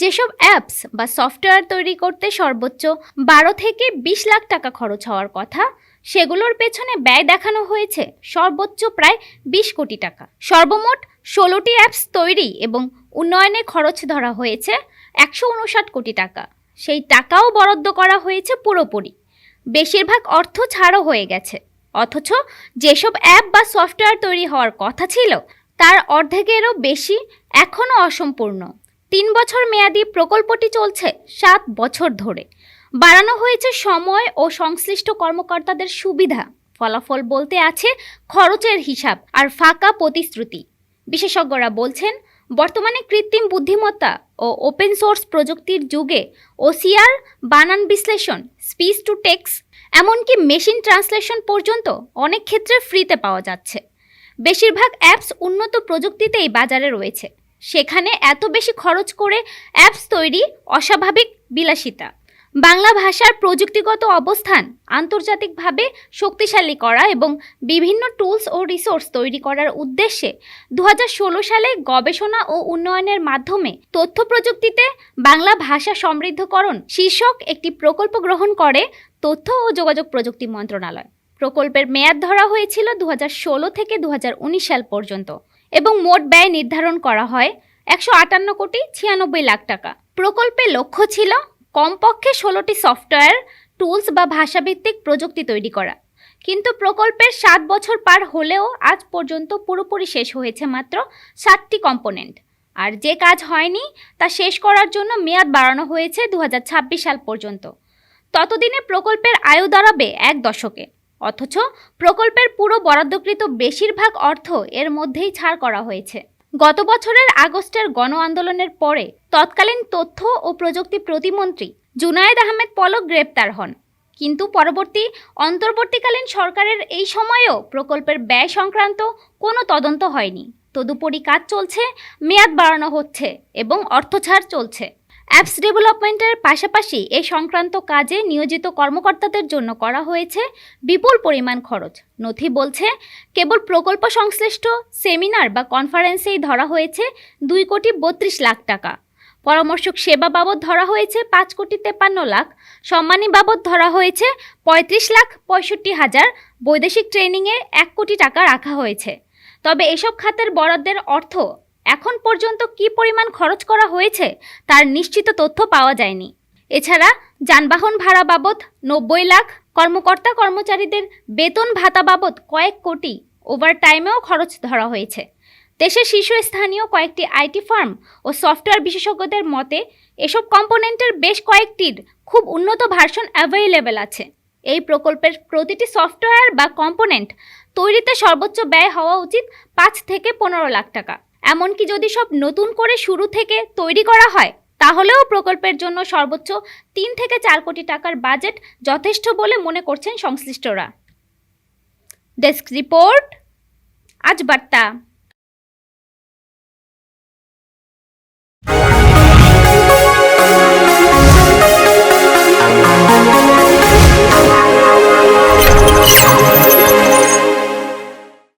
যেসব অ্যাপস বা সফটওয়্যার তৈরি করতে সর্বোচ্চ বারো থেকে বিশ লাখ টাকা খরচ হওয়ার কথা, সেগুলোর পেছনে ব্যয় দেখানো হয়েছে সর্বোচ্চ প্রায় বিশ কোটি টাকা। সর্বমোট ষোলোটি অ্যাপস তৈরি এবং উন্নয়নে খরচ ধরা হয়েছে একশো উনষাট কোটি টাকা। সেই টাকাও বরাদ্দ করা হয়েছে পুরোপুরি। বেশিরভাগ অর্থ ছাড়ও হয়ে গেছে। অথচ যেসব অ্যাপ বা সফটওয়্যার তৈরি হওয়ার কথা ছিল, তার অর্ধেকেরও বেশি এখনও অসম্পূর্ণ। তিন বছর মেয়াদী প্রকল্পটি চলছে সাত বছর ধরে। বাড়ানো হয়েছে সময় ও সংশ্লিষ্ট কর্মকর্তাদের সুবিধা। ফলাফল বলতে আছে খরচের হিসাব আর ফাঁকা প্রতিশ্রুতি। বিশেষজ্ঞরা বলছেন, বর্তমানে কৃত্রিম বুদ্ধিমত্তা ও ওপেন সোর্স প্রযুক্তির যুগে ওসিআর, বানান বিশ্লেষণ, স্পিচ টু টেক্স, এমনকি মেশিন ট্রান্সলেশন পর্যন্ত অনেক ক্ষেত্রে ফ্রিতে পাওয়া যাচ্ছে। বেশিরভাগ অ্যাপস উন্নত প্রযুক্তিতেই বাজারে রয়েছে। সেখানে এত বেশি খরচ করে অ্যাপস তৈরি অস্বাভাবিক বিলাসিতা। বাংলা ভাষার প্রযুক্তিগত অবস্থান আন্তর্জাতিকভাবে শক্তিশালী করা এবং বিভিন্ন টুলস ও রিসোর্স তৈরি করার উদ্দেশ্যে দু হাজার ষোলো সালে গবেষণা ও উন্নয়নের মাধ্যমে তথ্য প্রযুক্তিতে বাংলা ভাষা সমৃদ্ধকরণ শীর্ষক একটি প্রকল্প গ্রহণ করে তথ্য ও যোগাযোগ প্রযুক্তি মন্ত্রণালয়। প্রকল্পের মেয়াদ ধরা হয়েছিল দু হাজার ষোলো থেকে দু হাজার উনিশ সাল পর্যন্ত। এবং মোট ব্যয় নির্ধারণ করা হয় একশো আটান্ন কোটি ছিয়ানব্বই লাখ টাকা। প্রকল্পের লক্ষ্য ছিল কমপক্ষে ষোলোটি সফটওয়্যার, টুলস বা ভাষাভিত্তিক প্রযুক্তি তৈরি করা। কিন্তু প্রকল্পের সাত বছর পার হলেও আজ পর্যন্ত পুরোপুরি শেষ হয়েছে মাত্র সাতটি কম্পোনেন্ট। আর যে কাজ হয়নি, তা শেষ করার জন্য মেয়াদ বাড়ানো হয়েছে দু হাজার ছাব্বিশ সাল পর্যন্ত। ততদিনে প্রকল্পের আয়ু দাঁড়াবে এক দশকে। অথচ প্রকল্পের পুরো বরাদ্দকৃত বেশিরভাগ অর্থ এর মধ্যেই ছাড় করা হয়েছে। গত বছরের আগস্টের গণ আন্দোলনের পরে তৎকালীন তথ্য ও প্রযুক্তি প্রতিমন্ত্রী জুনায়েদ আহমেদ পলক গ্রেপ্তার হন। কিন্তু পরবর্তী, অন্তর্বর্তীকালীন সরকারের এই সময়েও প্রকল্পের ব্যয় সংক্রান্ত কোনো তদন্ত হয়নি। তদুপরি কাজ চলছে, মেয়াদ বাড়ানো হচ্ছে এবং অর্থছাড় চলছে। অ্যাপস ডেভেলপমেন্টের পাশাপাশি এ সংক্রান্ত কাজে নিয়োজিত কর্মকর্তাদের জন্য করা হয়েছে বিপুল পরিমাণ খরচ। নথি বলছে, কেবল প্রকল্প সংশ্লিষ্ট সেমিনার বা কনফারেন্সেই ধরা হয়েছে দুই কোটি বত্রিশ লাখ টাকা। পরামর্শক সেবা বাবদ ধরা হয়েছে পাঁচ কোটি তেপান্ন লাখ। সম্মানী বাবদ ধরা হয়েছে পঁয়ত্রিশ লাখ পঁয়ষট্টি হাজার। বৈদেশিক ট্রেনিংয়ে এক কোটি টাকা রাখা হয়েছে। তবে এসব খাতের বরাদ্দের অর্থ এখন পর্যন্ত কি পরিমাণ খরচ করা হয়েছে তার নিশ্চিত তথ্য পাওয়া যায়নি। এছাড়া যানবাহন ভাড়া বাবদ নব্বই লাখ, কর্মকর্তা কর্মচারীদের বেতন ভাতা বাবদ কয়েক কোটি ওভারটাইমেও খরচ ধরা হয়েছে। দেশের শীর্ষস্থানীয় কয়েকটি আইটি ফার্ম ও সফটওয়্যার বিশেষজ্ঞদের মতে, এসব কম্পোনেন্টের বেশ কয়েকটির খুব উন্নত ভার্সন অ্যাভেলেবেল আছে। এই প্রকল্পের প্রতিটি সফটওয়্যার বা কম্পোনেন্ট তৈরিতে সর্বোচ্চ ব্যয় হওয়া উচিত পাঁচ থেকে পনেরো লাখ টাকা। এমনকি যদি সব নতুন করে শুরু থেকে তৈরি করা হয়, তাহলেও প্রকল্পের জন্য সর্বোচ্চ তিন থেকে চার কোটি টাকার বাজেট যথেষ্ট বলে মনে করছেন সংশ্লিষ্টরা। ডেস্ক রিপোর্ট, আজ বার্তা।